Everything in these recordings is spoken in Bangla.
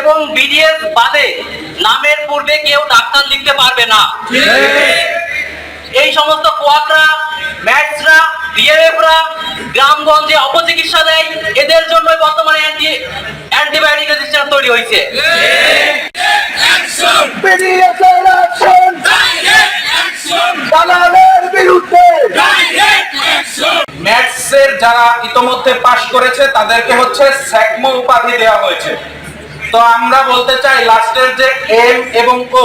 এবং বিডিএস বাদে নামের পূর্বে কেউ ডাক্তার লিখতে পারবে না। এই সমস্ত কোয়াকরা ম্যাটসরা ডিএফরা গ্রামগঞ্জে অপচিকিৎসা দেয় এদের জন্যই বর্তমানে অ্যান্টি অ্যান্টিবায়োটিক রেজিস্ট্যান্স তৈরি হয়েছে। বিডিএসের অ্যাকশন যারা ইতোমধ্যে পাশ করেছে তাদেরকে হচ্ছে স্যাকমো উপাধি দেওয়া হয়েছে তো আমরা বলতে চাই লাস্টের যে এম এবং O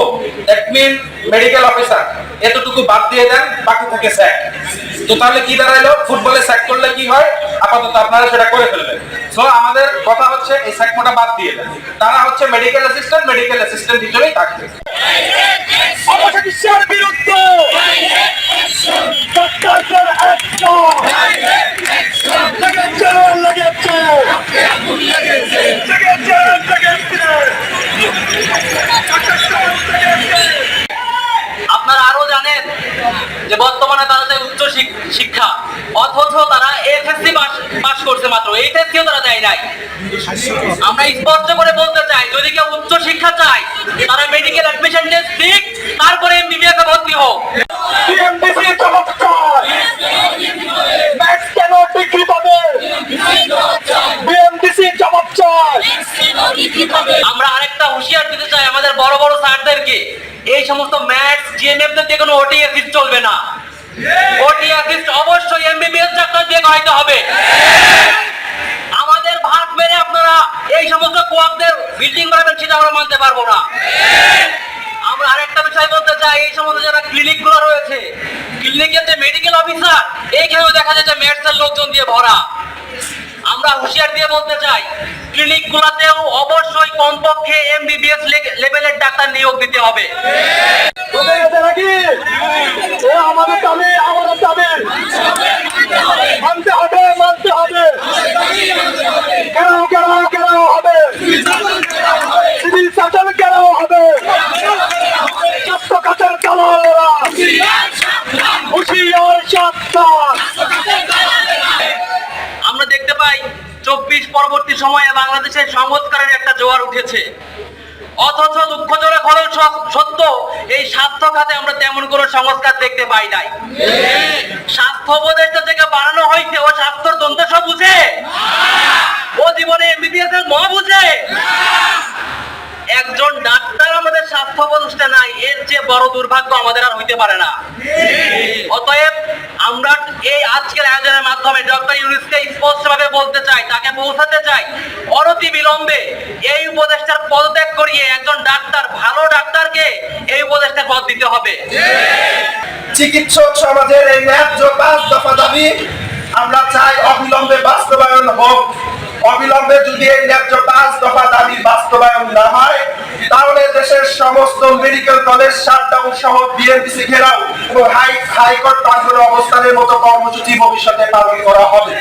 that mean medical officer এতটুকু বাদ দিয়ে দেন বাকি থাকে স্যাক তো তাহলে কি দাঁড়াইলো ফুটবলে স্যাক করলে কি হয় আপাতত আপনারা সেটা করে ফেলবেন সো আমাদের কথা হচ্ছে এই স্যাকমোটা বাদ দিয়ে দেন তারা হচ্ছে মেডিকেল অ্যাসিস্ট্যান্ট মেডিকেল অ্যাসিস্ট্যান্ট হিসেবেই থাকবে অপচিকিৎসার বিরুদ্ধে শিক্ষা। অথচ তারা এসএসসি পাস করছে মাত্র। এইচএসসিও তারা দেয় নাই। আমরা স্পষ্ট করে বলতে চাই যদি কেউ উচ্চ শিক্ষা চায় তারা মেডিকেল অ্যাডমিশন টেস্ট দিক তারপরে এমবিবিএস এ ভর্তি হোক। আমরা আরেকটা হুঁশিয়ার দিতে চাই আমাদের বড় বড় স্যারদেরকে। এই সমস্ত ম্যাথস জিএনএফ দিয়ে কোনো ওটি অ্যাসিস্ট চলবে না। ওটি অ্যাসিস্ট অবশ্যই এমবিবিএস ডাক্তার দিয়ে করাইতে হবে। আমাদের ভাগ মেরে আপনারা এই সমস্ত কোয়াকদের বিল্ডিং বানাবেন সেটা আমরা মানতে পারব না। আমরা আরেকটা বিষয় বলতে চাই এই সমস্ত যারা ক্লিনিকগুলো রয়েছে ক্লিনিকের যে মেডিকেল অফিসার এইখানেও দেখা যায় যে লোকজন দিয়ে ভরা। আমরা হুঁশিয়ার দিয়ে বলতে চাই ক্লিনিক গুলাতেও অবশ্যই কমপক্ষে এমবিবিএস লেভেলের ডাক্তার নিয়োগ দিতে হবে। আমাদের দাবি আমাদের দাবি। মানতে হবে মানতে হবে। কেন কেন কেন হবে। সিভিল সার্জন কেন হবে। হুশিয়ার সাবধান আমরা দেখতে পাই, চব্বিশ পরবর্তী সময়ে বাংলাদেশের সংস্কারের একটা জোয়ার উঠেছে। অথচ দুঃখজনক হলেও সত্য, এই স্বাস্থ্য খাতে আমরা তেমন কোনো সংস্কার দেখতে পাই নাই। স্বাস্থ্য উপদেষ্টা থেকে বাড়ানো হয়েছে, ও স্বাস্থ্যর দ্বন্দ্ব সব বুঝে? ও জীবনে এমবিবিএস এর মহা বুঝে? একজন ডাক্তার আমাদের নাই, এর চেয়ে বড় দুর্ভাগ্য আমাদের আর হইতে পারে না। অতএব আমরা এই আজকের আয়োজনের মাধ্যমে ডক্টর ইউনুসকে স্পষ্টভাবে বলতে চাই, তাকে পৌঁছাতে চাই। অনতি বিলম্বে এই উপদেষ্টার পদত্যাগ করিয়ে একজন ডাক্তার, ভালো ডাক্তারকে এই উপদেষ্টার পদ দিতে হবে। চিকিৎসক সমাজের এই ন্যায্য পাঁচ দফা দাবি আমরা চাই অবিলম্বে বাস্তবায়ন হোক। অবিলম্বে যদি এই ন্যায্য পাঁচ দফা দাবি বাস্তবায়ন না হয়, তাহলে দেশের সমস্ত মেডিকেল কলেজ শাটডাউন সহ বিএনপিসি ঘেরাও এবং হাই হাইকোর্ট প্রাঙ্গণে অবস্থানের মতো কর্মসূচি ভবিষ্যতে পালন করা হবে।